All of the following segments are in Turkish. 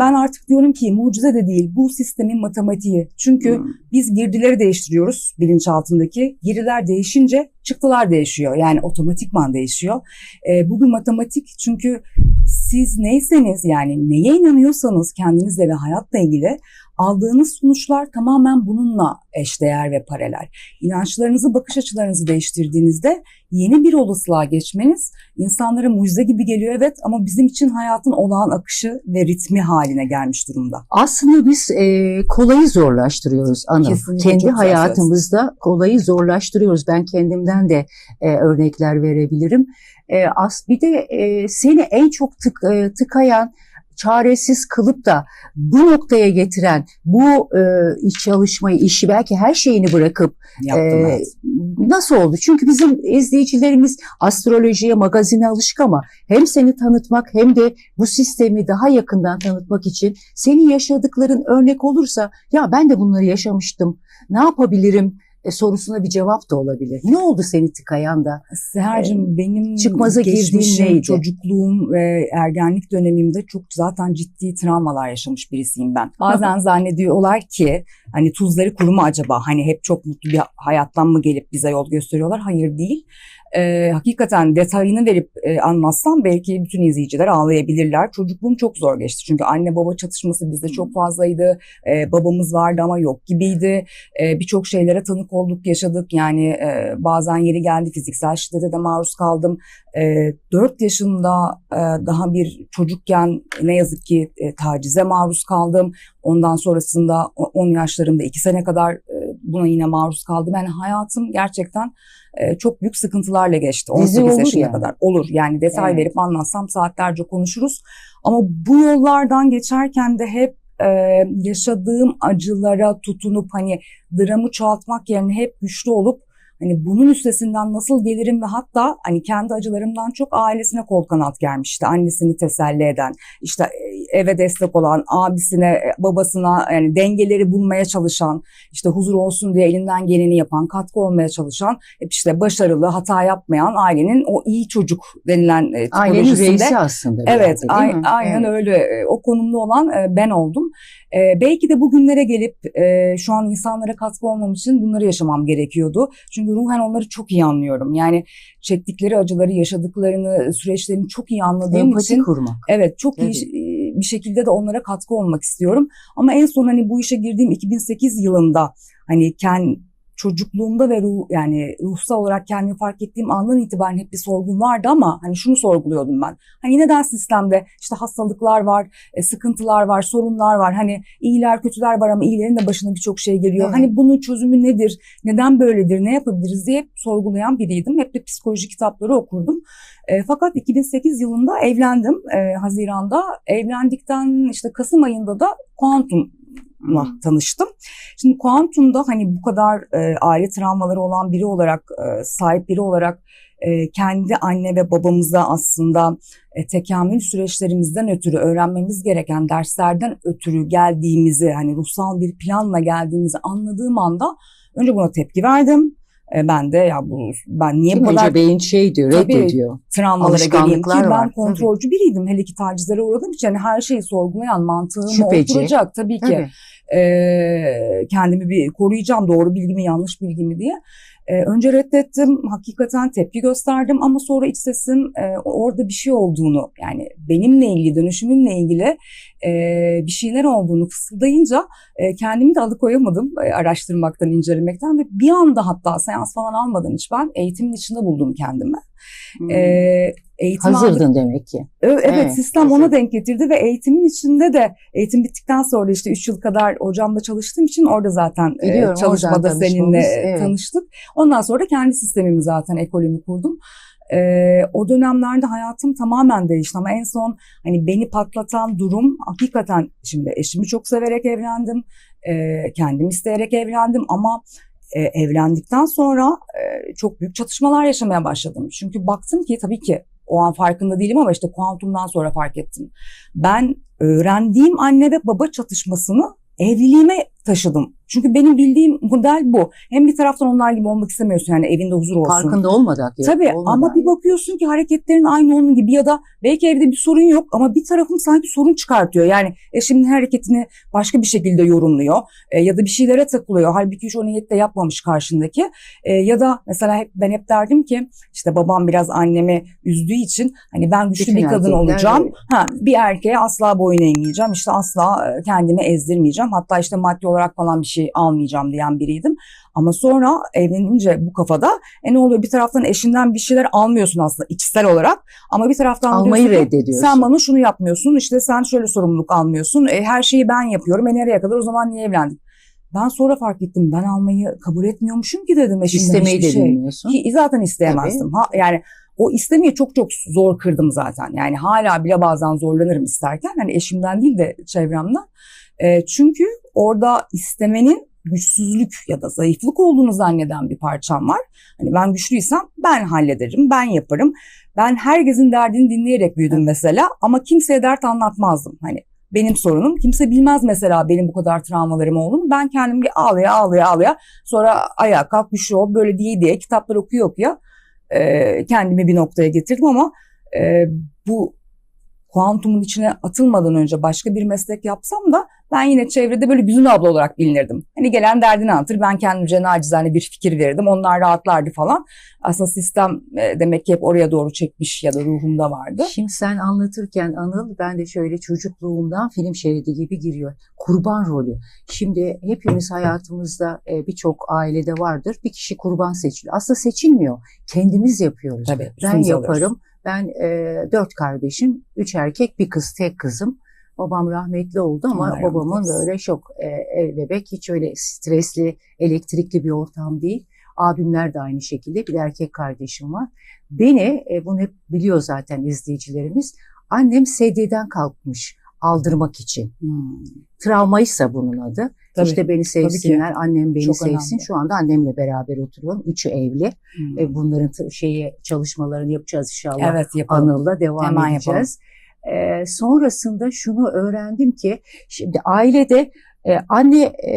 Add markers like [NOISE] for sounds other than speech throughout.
ben artık diyorum ki mucize de değil bu sistemin matematiği. Çünkü Hmm. biz girdileri değiştiriyoruz bilinçaltındaki. Giriler değişince çıktılar değişiyor. Yani otomatikman değişiyor. Ee, bu bir matematik çünkü siz neyseniz yani neye inanıyorsanız kendinizle ve hayatla ilgili aldığınız sonuçlar tamamen bununla eşdeğer ve paralel. İnançlarınızı, bakış açılarınızı değiştirdiğinizde yeni bir olasılığa geçmeniz insanlara mucize gibi geliyor evet ama bizim için hayatın olağan akışı ve ritmi haline gelmiş durumda. Aslında biz e, kolayı zorlaştırıyoruz Anıl. Kesinlikle, Kendi hayatımızda kolayı zorlaştırıyoruz. Ben kendimden de e, örnekler verebilirim. E, as bir de e, seni en çok tık, e, tıkayan çaresiz kılıp da bu noktaya getiren bu e, iş çalışmayı, işi belki her şeyini bırakıp Yaptım evet. Nasıl oldu? Çünkü bizim izleyicilerimiz astrolojiye, magazine alışık ama hem seni tanıtmak hem de bu sistemi daha yakından tanıtmak için senin yaşadıkların örnek olursa ya ben de bunları yaşamıştım. Ne yapabilirim? E, sorusuna bir cevap da olabilir. Ne oldu seni tıkayan da? Seher'cim benim çıkmaza geçmişim, neydi? çocukluğum ve ergenlik dönemimde çok zaten ciddi travmalar yaşamış birisiyim ben. Bazen [LAUGHS] zannediyorlar ki hani tuzları kuru mu acaba? Hani hep çok mutlu bir hayattan mı gelip bize yol gösteriyorlar? Hayır değil. Ee, hakikaten detayını verip e, anlatsam belki bütün izleyiciler ağlayabilirler. Çocukluğum çok zor geçti. Çünkü anne baba çatışması bizde çok fazlaydı. Ee, babamız vardı ama yok gibiydi. Ee, Birçok şeylere tanık olduk, yaşadık. Yani e, bazen yeri geldi fiziksel şiddete de maruz kaldım. E, 4 yaşında e, daha bir çocukken ne yazık ki e, tacize maruz kaldım. Ondan sonrasında o- 10 yaşlarımda 2 sene kadar e, buna yine maruz kaldım. Yani hayatım gerçekten e, çok büyük sıkıntılarla geçti. Dizi 18 olur yaşına yani. kadar. Olur yani detay Evet. verip anlatsam saatlerce konuşuruz. Ama bu yollardan geçerken de hep e, yaşadığım acılara tutunup hani dramı çoğaltmak yerine hep güçlü olup hani bunun üstesinden nasıl gelirim ve hatta hani kendi acılarımdan çok ailesine kol kanat germişti. Annesini teselli eden, işte eve destek olan, abisine, e, babasına yani dengeleri bulmaya çalışan, işte huzur olsun diye elinden geleni yapan, katkı olmaya çalışan, hep işte başarılı, hata yapmayan ailenin o iyi çocuk denilen e, Ailenin reisi aslında. Evet, yerde, mi? aynen Evet. öyle. E, O konumda olan e, ben oldum. E, belki de bugünlere gelip e, şu an insanlara katkı olmam için bunları yaşamam gerekiyordu. Çünkü ruhen onları çok iyi anlıyorum. Yani çektikleri acıları, yaşadıklarını, süreçlerini çok iyi anladığım Empati için kurmak. evet çok iyi Evet. e, bir şekilde de onlara katkı olmak istiyorum. Ama en son hani bu işe girdiğim 2008 yılında hani kendi çocukluğumda ve ruh yani ruhsal olarak kendimi fark ettiğim andan itibaren hep bir sorgum vardı ama hani şunu sorguluyordum ben. Hani neden sistemde işte hastalıklar var, e, sıkıntılar var, sorunlar var. Hani iyiler kötüler var ama iyilerin de başına birçok şey geliyor. Evet. Hani bunun çözümü nedir? Neden böyledir? Ne yapabiliriz diye hep sorgulayan biriydim. Hep de psikoloji kitapları okurdum. E, fakat 2008 yılında evlendim e, Haziran'da. Evlendikten işte Kasım ayında da Hmm. tanıştım. Şimdi kuantumda hani bu kadar e, aile travmaları olan biri olarak, e, sahip biri olarak e, kendi anne ve babamıza aslında e, tekamül süreçlerimizden ötürü öğrenmemiz gereken derslerden ötürü geldiğimizi hani ruhsal bir planla geldiğimizi anladığım anda önce buna tepki verdim. E, ben de ya bu ben niye Değil bu kadar Önce beyin şey diyor, Tabii. reddediyor. travmalara geleyim ki ben var, tabii. kontrolcü biriydim. Hele ki tacizlere uğradığım için hani her şeyi sorgulayan mantığımı Şüpheci. oturacak tabii ki. Tabii. Ee, kendimi bir koruyacağım doğru bilgimi yanlış bilgimi diye. Ee, önce reddettim hakikaten tepki gösterdim ama sonra iç sesim e, orada bir şey olduğunu yani benimle ilgili dönüşümümle ilgili e, bir şeyler olduğunu fısıldayınca e, kendimi de alıkoyamadım araştırmaktan incelemekten ve bir anda hatta seans falan almadan hiç ben eğitimin içinde buldum kendimi. Hmm. Eğitim aldık- Hazırdın demek ki. Evet, Evet, sistem hazır. ona denk getirdi ve eğitimin içinde de eğitim bittikten sonra işte 3 yıl kadar hocamla çalıştığım için orada zaten Biliyorum, çalışmada seninle evet. tanıştık. Ondan sonra kendi sistemimi zaten ekolümü kurdum. Ee, o dönemlerde hayatım tamamen değişti ama en son hani beni patlatan durum hakikaten şimdi eşimi çok severek evlendim. Ee, kendim isteyerek evlendim ama e, evlendikten sonra e, çok büyük çatışmalar yaşamaya başladım. Çünkü baktım ki tabii ki o an farkında değilim ama işte kuantumdan sonra fark ettim. Ben öğrendiğim anne ve baba çatışmasını evliliğime taşıdım. Çünkü benim bildiğim model bu. Hem bir taraftan onlar gibi olmak istemiyorsun yani evinde huzur olsun. Farkında olmadan. Tabii olmadan. ama bir bakıyorsun ki hareketlerin aynı onun gibi ya da belki evde bir sorun yok ama bir tarafın sanki sorun çıkartıyor. Yani eşimin hareketini başka bir şekilde yorumluyor e, ya da bir şeylere takılıyor. Halbuki hiç o niyetle yapmamış karşındaki. E, ya da mesela hep, ben hep derdim ki işte babam biraz annemi üzdüğü için hani ben güçlü Bütün bir kadın olacağım. öyle. Ha, bir erkeğe asla boyun eğmeyeceğim. İşte asla kendimi ezdirmeyeceğim. Hatta işte maddi olarak falan bir şey almayacağım diyen biriydim. Ama sonra evlenince bu kafada e ne oluyor bir taraftan eşinden bir şeyler almıyorsun aslında içsel olarak ama bir taraftan Almayı diyorsun ki, reddediyorsun. Sen bana şunu yapmıyorsun işte sen şöyle sorumluluk almıyorsun e, her şeyi ben yapıyorum e nereye kadar o zaman niye evlendik? Ben sonra fark ettim ben almayı kabul etmiyormuşum ki dedim eşimden İstemeyi hiçbir de şey. bilmiyorsun. Ki zaten isteyemezdim. Ha, yani o istemeyi çok çok zor kırdım zaten. Yani hala bile bazen zorlanırım isterken. Hani eşimden değil de çevremden. E, çünkü orada istemenin güçsüzlük ya da zayıflık olduğunu zanneden bir parçam var. Hani ben güçlüysem ben hallederim, ben yaparım. Ben herkesin derdini dinleyerek büyüdüm mesela ama kimseye dert anlatmazdım. Hani benim sorunum. Kimse bilmez mesela benim bu kadar travmalarım olduğunu. Ben kendim bir ağlaya ağlaya ağlaya sonra ayağa kalk güçlü ol böyle diye diye kitaplar okuyor okuyor e, kendimi bir noktaya getirdim ama e, bu kuantumun içine atılmadan önce başka bir meslek yapsam da ben yine çevrede böyle Güzin abla olarak bilinirdim. Hani gelen derdini anlatır ben kendimce nacizane bir fikir verirdim onlar rahatlardı falan. Aslında sistem e, demek ki hep oraya doğru çekmiş ya da ruhumda vardı. Şimdi sen anlatırken Anıl ben de şöyle çocukluğumdan film şeridi gibi giriyor. Kurban rolü. Şimdi hepimiz hayatımızda e, birçok ailede vardır. Bir kişi kurban seçiliyor. Aslında seçilmiyor. Kendimiz yapıyoruz. Tabii, ben üstümüze alıyoruz. Ben e, dört kardeşim, üç erkek, bir kız, tek kızım. Babam rahmetli oldu ama Allah babamın böyle çok e, ev bebek, hiç öyle stresli, elektrikli bir ortam değil. Abimler de aynı şekilde bir erkek kardeşim var. Beni, e, bunu hep biliyor zaten izleyicilerimiz, annem sedyeden kalkmış aldırmak için. Hmm, Travmaysa bunun adı. tabii. İşte beni sevsinler, annem beni Çok sevsin. önemli. Şu anda annemle beraber oturuyorum. Üçü evli. Hmm. E, bunların şeyi çalışmalarını yapacağız inşallah. Evet yapalım. Anıl'la devam Hemen edeceğiz. E, sonrasında şunu öğrendim ki şimdi ailede e, anne e,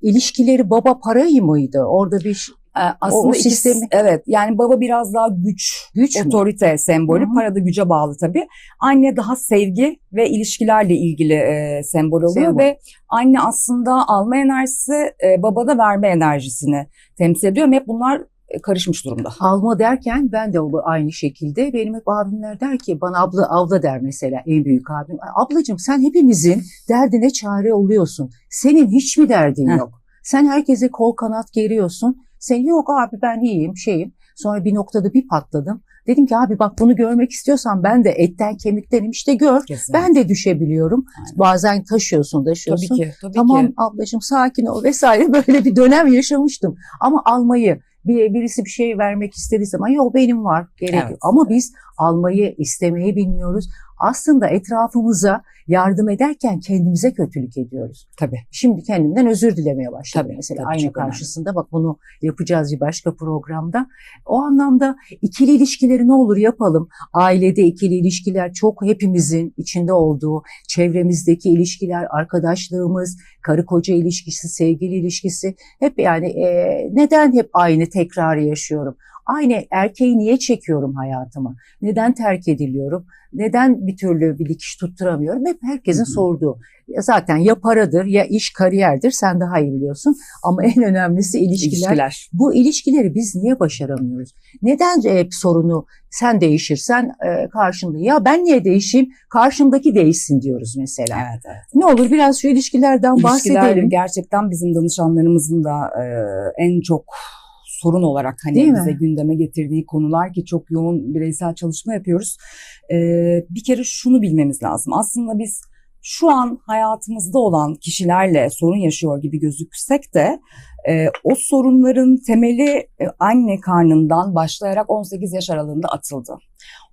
ilişkileri baba parayı mıydı? Orada bir aslında o ikisi- sistemi- evet yani baba biraz daha güç güç otorite sembolü. Hı hı. Para da güce bağlı tabii. Anne daha sevgi ve ilişkilerle ilgili e, sembol oluyor Sembol. ve anne aslında alma enerjisi, e, baba da verme enerjisini temsil ediyor. Hep bunlar e, karışmış durumda. Alma derken ben de aynı şekilde benim hep abimler der ki bana abla abla der mesela en büyük abim. Ablacığım sen hepimizin derdine çare oluyorsun. Senin hiç mi derdin Heh. yok? Sen herkese kol kanat geriyorsun. Sen yok abi ben iyiyim şeyim. Sonra bir noktada bir patladım. Dedim ki abi bak bunu görmek istiyorsan ben de etten kemiktenim işte gör. Kesinlikle. Ben de düşebiliyorum. Aynen. Bazen taşıyorsun taşıyorsun. Tabii ki. Tabii Tamam ki. ablacığım sakin ol vesaire [LAUGHS] böyle bir dönem yaşamıştım. Ama almayı bir, birisi bir şey vermek istediği zaman yok benim var gerek Evet. yok. Ama biz almayı istemeyi bilmiyoruz. Aslında etrafımıza yardım ederken kendimize kötülük ediyoruz. Tabii. Şimdi kendimden özür dilemeye başladım Tabii, mesela tabii, aynı çok önemli. karşısında bak bunu yapacağız bir başka programda. O anlamda ikili ilişkileri ne olur yapalım. Ailede ikili ilişkiler çok hepimizin içinde olduğu, çevremizdeki ilişkiler, arkadaşlığımız, karı koca ilişkisi, sevgili ilişkisi hep yani e, neden hep aynı tekrarı yaşıyorum? Aynı erkeği niye çekiyorum hayatıma? Neden terk ediliyorum? Neden bir türlü bir dikiş tutturamıyorum? Hep herkesin sorduğu. Ya Zaten ya paradır ya iş kariyerdir sen daha iyi biliyorsun. Ama en önemlisi ilişkiler. İlişkiler. Bu ilişkileri biz niye başaramıyoruz? Neden hep sorunu sen değişirsen e, karşında ya ben niye değişeyim karşımdaki değişsin diyoruz mesela. Evet, evet. Ne olur biraz şu ilişkilerden İlişkiler bahsedelim. gerçekten bizim danışanlarımızın da e, en çok sorun olarak hani Değil mi? bize gündeme getirdiği konular ki çok yoğun bireysel çalışma yapıyoruz. E, bir kere şunu bilmemiz lazım. Aslında biz şu an hayatımızda olan kişilerle sorun yaşıyor gibi gözüksek de e, o sorunların temeli e, anne karnından başlayarak 18 yaş aralığında atıldı.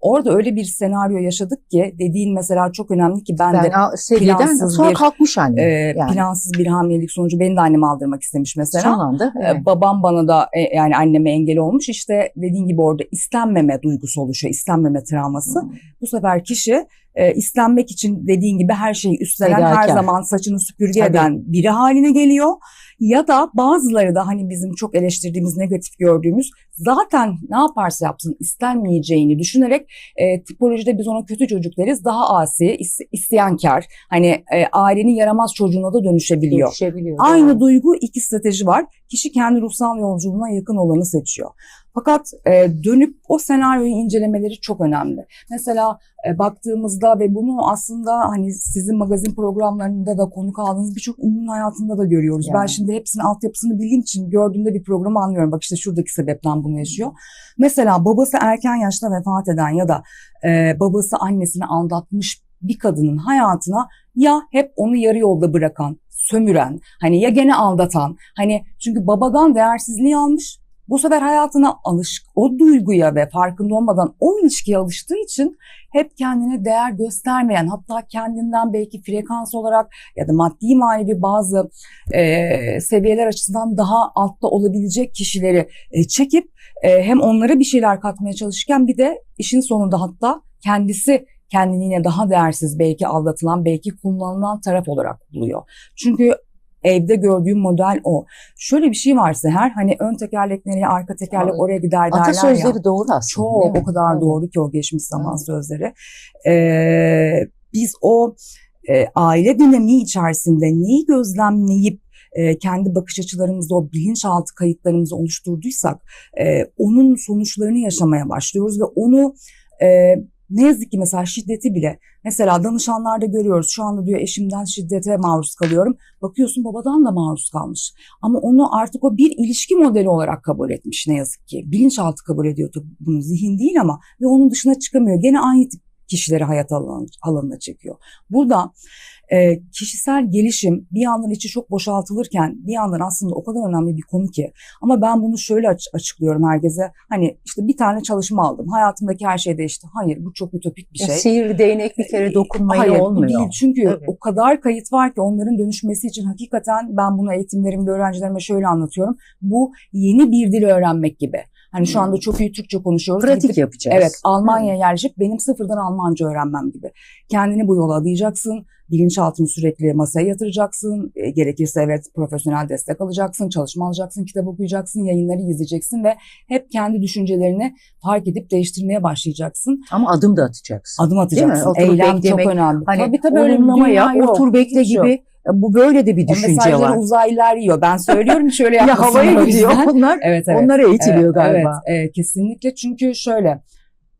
Orada öyle bir senaryo yaşadık ki dediğin mesela çok önemli ki ben, Ben de seviyeden plansız sonra bir, kalkmış anne. e, yani. plansız bir hamilelik sonucu beni de annem aldırmak istemiş mesela. Son anda. Ee, evet. Babam bana da e, yani anneme engel olmuş. İşte dediğin gibi orada istenmeme duygusu oluşuyor, istenmeme travması. Bu sefer kişi e, istenmek için dediğin gibi her şeyi üstlenen her Fedakar. zaman saçını süpürge Tabii. eden biri haline geliyor. Ya da bazıları da hani bizim çok eleştirdiğimiz negatif gördüğümüz zaten ne yaparsa yapsın istenmeyeceğini düşünerek e, tipolojide biz ona kötü çocuk deriz. Daha asi, is- isyankar, hani e, ailenin yaramaz çocuğuna da dönüşebiliyor. Düşebiliyor. Aynı doğru. duygu iki strateji var. Kişi kendi ruhsal yolculuğuna yakın olanı seçiyor. Fakat e, dönüp o senaryoyu incelemeleri çok önemli. Mesela e, baktığımızda ve bunu aslında hani sizin magazin programlarında da konuk aldığınız birçok ünlünün hayatında da görüyoruz. Ben Yani. Şimdi hepsinin altyapısını bildiğim için gördüğümde bir programı anlıyorum. Bak işte şuradaki sebepten bunu yaşıyor. Mesela babası erken yaşta vefat eden ya da e, babası annesini aldatmış bir kadının hayatına ya hep onu yarı yolda bırakan, sömüren, hani ya gene aldatan, hani çünkü babadan değersizliği almış. Bu sefer hayatına alış, o duyguya ve farkında olmadan o ilişkiye alıştığı için hep kendine değer göstermeyen, hatta kendinden belki frekans olarak ya da maddi manevi bazı e, seviyeler açısından daha altta olabilecek kişileri e, çekip e, hem onlara bir şeyler katmaya çalışırken bir de işin sonunda hatta kendisi kendini yine daha değersiz belki aldatılan, belki kullanılan taraf olarak buluyor. Çünkü evde gördüğüm model o. Şöyle bir şey var Seher, hani ön tekerlek nereye, arka tekerlek Evet. oraya gider derler ya. Atasözleri doğru aslında. Çok o kadar Tabii. doğru ki o geçmiş zaman Evet. sözleri. Ee, biz o e, aile dinamiği içerisinde neyi gözlemleyip e, kendi bakış açılarımızda o bilinçaltı kayıtlarımızı oluşturduysak e, onun sonuçlarını yaşamaya başlıyoruz ve onu e, ne yazık ki mesela şiddeti bile mesela danışanlarda görüyoruz. Şu anda diyor eşimden şiddete maruz kalıyorum. Bakıyorsun babadan da maruz kalmış. Ama onu artık o bir ilişki modeli olarak kabul etmiş ne yazık ki. Bilinçaltı kabul ediyor tabii bunu. Zihin değil ama ve onun dışına çıkamıyor. Gene aynı tip kişileri hayat alan, alanına çekiyor. Burada e, kişisel gelişim bir yandan içi çok boşaltılırken bir yandan aslında o kadar önemli bir konu ki. Ama ben bunu şöyle aç- açıklıyorum herkese. Hani işte bir tane çalışma aldım. Hayatımdaki her şey değişti. Hayır bu çok ütopik bir Ya şey. sihirli değnek bir kere dokunmayla Hayır, bu olmuyor. değil. Çünkü Tabii. o kadar kayıt var ki onların dönüşmesi için hakikaten ben bunu eğitimlerimde öğrencilerime şöyle anlatıyorum. Bu yeni bir dil öğrenmek gibi. Hani şu anda çok iyi Türkçe konuşuyoruz. Pratik Gidip- yapacağız. Evet Almanya'ya yerleşip benim sıfırdan Almanca öğrenmem gibi. Kendini bu yola adayacaksın. Bilinçaltını sürekli masaya yatıracaksın. E, gerekirse evet profesyonel destek alacaksın. Çalışma alacaksın. Kitap okuyacaksın. Yayınları izleyeceksin ve hep kendi düşüncelerini fark edip değiştirmeye başlayacaksın. Ama adım da atacaksın. Adım atacaksın. Oturup Eylem beklemek, çok önemli. Hani tabii tabii öyle yap, yok. otur bekle gibi. E, Bu böyle de bir O düşünce mesajları var. uzaylılar yiyor. Ben söylüyorum şöyle [LAUGHS] Ya yapmasınlar havaya o gidiyor onlar. [LAUGHS] Evet evet. Onlar eğitiliyor Evet, galiba. Evet, e, kesinlikle çünkü şöyle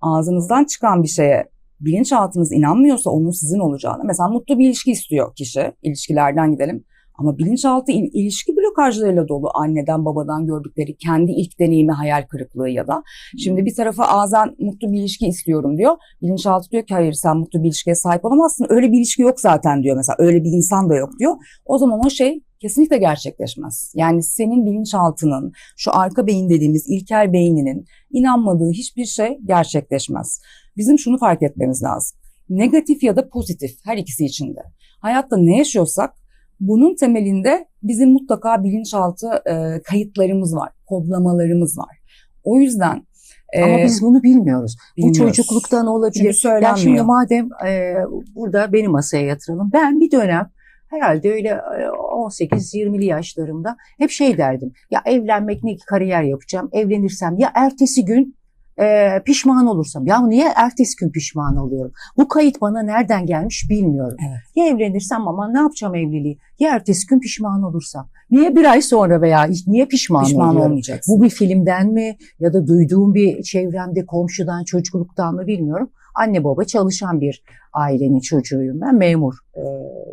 ağzınızdan çıkan bir şeye bilinçaltınız inanmıyorsa onun sizin olacağını. Mesela mutlu bir ilişki istiyor kişi. ilişkilerden gidelim. Ama bilinçaltı il- ilişki blokajlarıyla dolu. Anneden babadan gördükleri kendi ilk deneyimi hayal kırıklığı ya da. Şimdi bir tarafa ağzen mutlu bir ilişki istiyorum diyor. Bilinçaltı diyor ki hayır sen mutlu bir ilişkiye sahip olamazsın. Öyle bir ilişki yok zaten diyor mesela. Öyle bir insan da yok diyor. O zaman o şey kesinlikle gerçekleşmez. Yani senin bilinçaltının şu arka beyin dediğimiz ilkel beyninin inanmadığı hiçbir şey gerçekleşmez. Bizim şunu fark etmemiz lazım. Negatif ya da pozitif her ikisi içinde. Hayatta ne yaşıyorsak bunun temelinde bizim mutlaka bilinçaltı e, kayıtlarımız var, kodlamalarımız var. O yüzden e, Ama biz bunu bilmiyoruz. Bu bilmiyoruz. çocukluktan Çünkü olabilir. Ya şimdi madem e, burada beni masaya yatıralım. Ben bir dönem herhalde öyle e, 18-20'li yaşlarımda hep şey derdim. Ya evlenmek ne ki kariyer yapacağım. Evlenirsem ya ertesi gün e, pişman olursam. Ya niye ertesi gün pişman oluyorum? Bu kayıt bana nereden gelmiş bilmiyorum. Evet. Ya evlenirsem ama ne yapacağım evliliği? Ya ertesi gün pişman olursam. Niye bir ay sonra veya niye pişman, pişman oluyorum? olmayacaksın. Bu bir filmden mi ya da duyduğum bir çevremde komşudan çocukluktan mı bilmiyorum. Anne baba çalışan bir ailenin çocuğuyum ben memur e,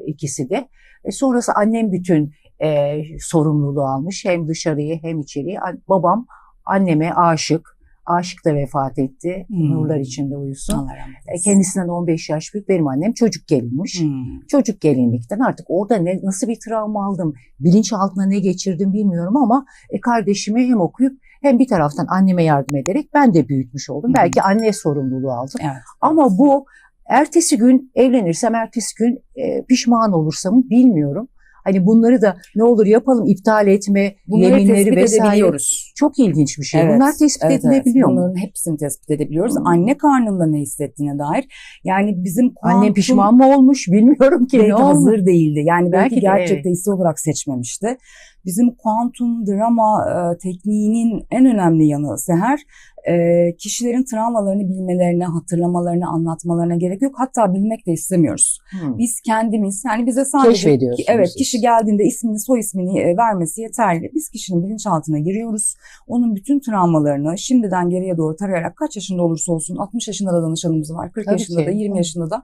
ikisi de. E, sonrası annem bütün e, sorumluluğu almış hem dışarıyı hem içeriği. Babam anneme aşık. Aşık da vefat etti. Hmm. Nurlar içinde uyusun. Allah E, kendisinden 15 yaş büyük. Benim annem çocuk gelinmiş. Hmm. Çocuk gelinlikten artık orada ne, nasıl bir travma aldım, bilinçaltına ne geçirdim bilmiyorum ama e, kardeşimi hem okuyup hem bir taraftan anneme yardım ederek ben de büyütmüş oldum. Hı. Belki anne sorumluluğu aldım. Evet. Ama bu ertesi gün evlenirsem ertesi gün e, pişman olursam bilmiyorum. Hani bunları da ne olur yapalım iptal etme, Bunları yeminleri tespit vesaire. edebiliyoruz. Çok ilginç bir şey. Evet, Bunlar tespit Evet, evet. edilebiliyor mu? Bunların hepsini tespit edebiliyoruz. Hmm. Anne karnında ne hissettiğine dair. Yani bizim Annem kuantum- pişman mı olmuş bilmiyorum ki belki ne hazır değildi. Yani belki, Belki de, gerçekten hissi olarak seçmemişti. Bizim kuantum drama e, tekniğinin en önemli yanı Seher, e, kişilerin travmalarını bilmelerine, hatırlamalarına, anlatmalarına gerek yok. Hatta bilmek de istemiyoruz. Hmm. Biz kendimiz, yani bize sadece evet kişi geldiğinde ismini, soy ismini e, vermesi yeterli. Biz kişinin bilinçaltına giriyoruz. Onun bütün travmalarını şimdiden geriye doğru tarayarak kaç yaşında olursa olsun 60 yaşında da danışanımız var, 40 Tabii yaşında ki. da, 20 Hı. yaşında da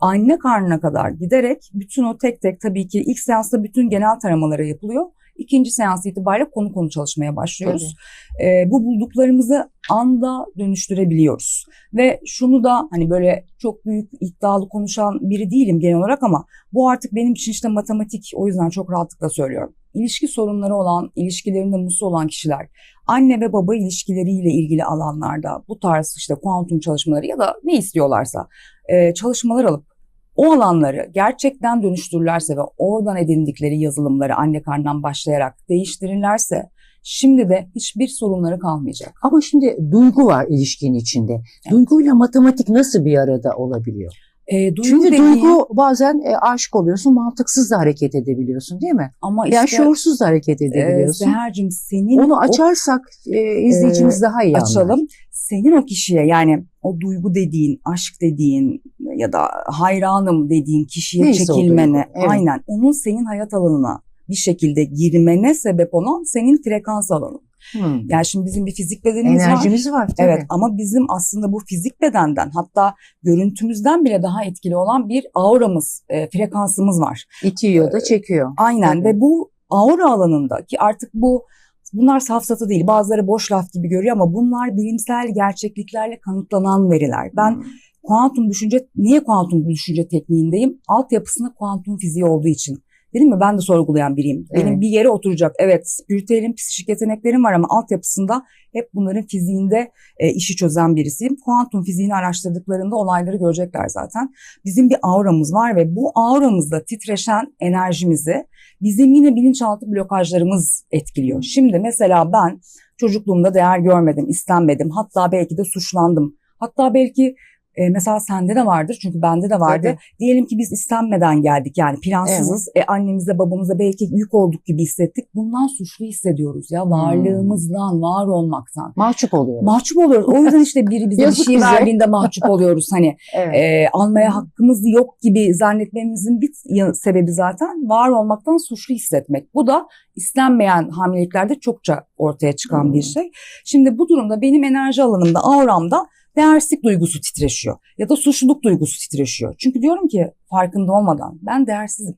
anne karnına kadar giderek bütün o tek tek tabii ki ilk seansta bütün genel taramalara yapılıyor. İkinci seans itibariyle konu konu çalışmaya başlıyoruz. Ee, bu bulduklarımızı anda dönüştürebiliyoruz. Ve şunu da hani böyle çok büyük iddialı konuşan biri değilim genel olarak ama bu artık benim için işte matematik o yüzden çok rahatlıkla söylüyorum. İlişki sorunları olan, ilişkilerinde mutsuz olan kişiler anne ve baba ilişkileriyle ilgili alanlarda bu tarz işte kuantum çalışmaları ya da ne istiyorlarsa e, çalışmalar alıp o alanları gerçekten dönüştürürlerse ve oradan edindikleri yazılımları anne karnından başlayarak değiştirirlerse şimdi de hiçbir sorunları kalmayacak. Ama şimdi duygu var ilişkinin içinde. Duyguyla matematik nasıl bir arada olabiliyor? E, duygu Çünkü dediğin- duygu bazen e, aşık oluyorsun, mantıksız da hareket edebiliyorsun değil mi? ama Yani işte şuursuz da hareket e, edebiliyorsun. Seher'cim senin Onu o- açarsak e, izleyicimiz Ee, daha iyi anlar. açalım. Senin o kişiye yani o duygu dediğin, aşk dediğin ya da hayranım dediğin kişiye Neyse çekilmene, evet. aynen onun senin hayat alanına bir şekilde girmene sebep olan senin frekans alanın. Hmm. Yani şimdi bizim bir fizik bedenimiz var. Enerjimiz var tabii. Evet ama bizim aslında bu fizik bedenden hatta görüntümüzden bile daha etkili olan bir auramız, e, frekansımız var. İtiyor da çekiyor. Aynen Tabii. ve bu aura alanında ki artık bu bunlar safsatı değil bazıları boş laf gibi görüyor ama bunlar bilimsel gerçekliklerle kanıtlanan veriler. Ben Hmm. Kuantum düşünce niye kuantum düşünce tekniğindeyim? Altyapısında kuantum fiziği olduğu için. Dedim mi ben de sorgulayan biriyim. Benim Evet. bir yere oturacak evet spiritüelim, psikik yeteneklerim var ama altyapısında hep bunların fiziğinde e, işi çözen birisiyim. Kuantum fiziğini araştırdıklarında olayları görecekler zaten. Bizim bir auramız var ve bu auramızda titreşen enerjimizi bizim yine bilinçaltı blokajlarımız etkiliyor. Şimdi mesela ben çocukluğumda değer görmedim, istenmedim. Hatta belki de suçlandım. Hatta belki e, mesela sende de vardır çünkü bende de vardı. Tabii. Diyelim ki biz istenmeden geldik yani plansızız. E, annemize babamıza belki yük olduk gibi hissettik. Bundan suçlu hissediyoruz ya varlığımızdan, var olmaktan. Mahcup oluyor. Mahcup oluyoruz. O yüzden işte biri bize bir şey verdiğinde mahcup oluyoruz. Hani [LAUGHS] evet. e, almaya hakkımız yok gibi zannetmemizin bir sebebi zaten var olmaktan suçlu hissetmek. Bu da istenmeyen hamileliklerde çokça ortaya çıkan Hmm. bir şey. Şimdi bu durumda benim enerji alanımda, auramda değersizlik duygusu titreşiyor ya da suçluluk duygusu titreşiyor. Çünkü diyorum ki farkında olmadan ben değersizim.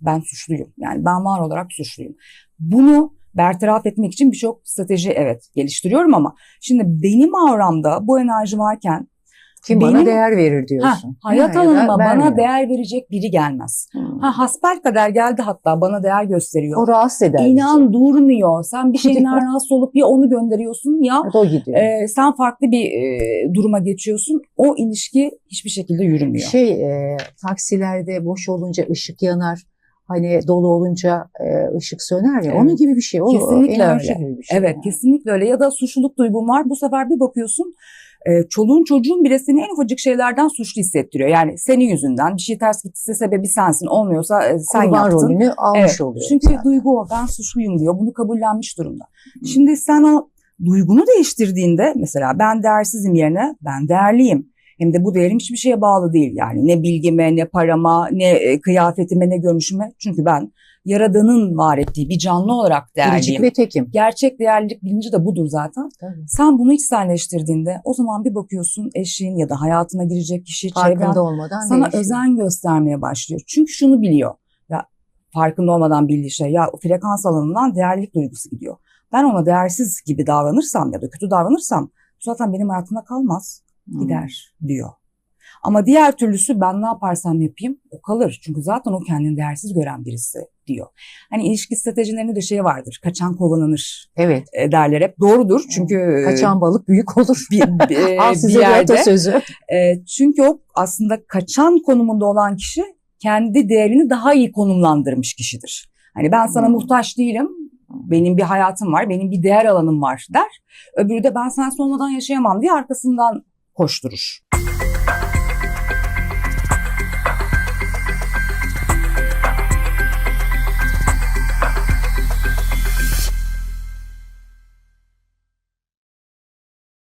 Ben suçluyum. Yani ben var olarak suçluyum. Bunu bertaraf etmek için birçok strateji evet geliştiriyorum ama şimdi benim auramda bu enerji varken Kim bana benim- değer verir Ha, diyorsun. hayat Ha, ya da alanıma bana vermiyor. değer verecek biri gelmez. Hmm. Ha hasbel kader geldi hatta bana değer gösteriyor. O rahatsız eder. bizi. İnan durmuyor. Sen bir şeyinden [LAUGHS] rahatsız olup ya onu gönderiyorsun ya Evet, o gidiyor. e, sen farklı bir e, duruma geçiyorsun. O ilişki hiçbir şekilde yürümüyor. Şey e, taksilerde boş olunca ışık yanar. Hani dolu olunca e, ışık söner ya. Evet. Onun gibi bir şey. O Kesinlikle öyle. gibi bir şey. Evet yani. kesinlikle öyle ya da suçluluk duygun var. Bu sefer bir bakıyorsun e, çoluğun çocuğun bile seni en ufacık şeylerden suçlu hissettiriyor. Yani senin yüzünden bir şey ters gittiyse sebebi sensin olmuyorsa e, sen Kurban yaptın. rolünü almış Evet, oluyor. Çünkü yani. duygu o ben suçluyum diyor bunu kabullenmiş durumda. Şimdi sen o duygunu değiştirdiğinde mesela ben değersizim yerine ben değerliyim. Hem de bu değerim hiçbir şeye bağlı değil. Yani ne bilgime, ne parama, ne e, kıyafetime, ne görünüşüme. Çünkü ben Yaradan'ın var ettiği bir canlı olarak Biricik değerliyim. ve tekim. Gerçek değerlilik bilinci de budur zaten. Tabii. Sen bunu içselleştirdiğinde o zaman bir bakıyorsun eşin ya da hayatına girecek kişi, çevren Farkında olmadan sana değişiyor. özen göstermeye başlıyor. Çünkü şunu biliyor. Ya farkında olmadan bildiği şey ya frekans alanından değerlilik duygusu gidiyor. Ben ona değersiz gibi davranırsam ya da kötü davranırsam zaten benim hayatımda kalmaz Hmm. gider diyor. Ama diğer türlüsü ben ne yaparsam yapayım o kalır. Çünkü zaten o kendini değersiz gören birisi diyor. Hani ilişki stratejilerinde de şey vardır. Kaçan kovalanır Evet. e, derler hep. Doğrudur çünkü Kaçan balık büyük olur. bir, bir, [LAUGHS] Al bir size bir yerde atasözü. e, çünkü o aslında kaçan konumunda olan kişi kendi değerini daha iyi konumlandırmış kişidir. Hani ben sana Hmm. muhtaç değilim. Benim bir hayatım var, benim bir değer alanım var der. Öbürü de ben sensiz olmadan yaşayamam diye arkasından koşturur.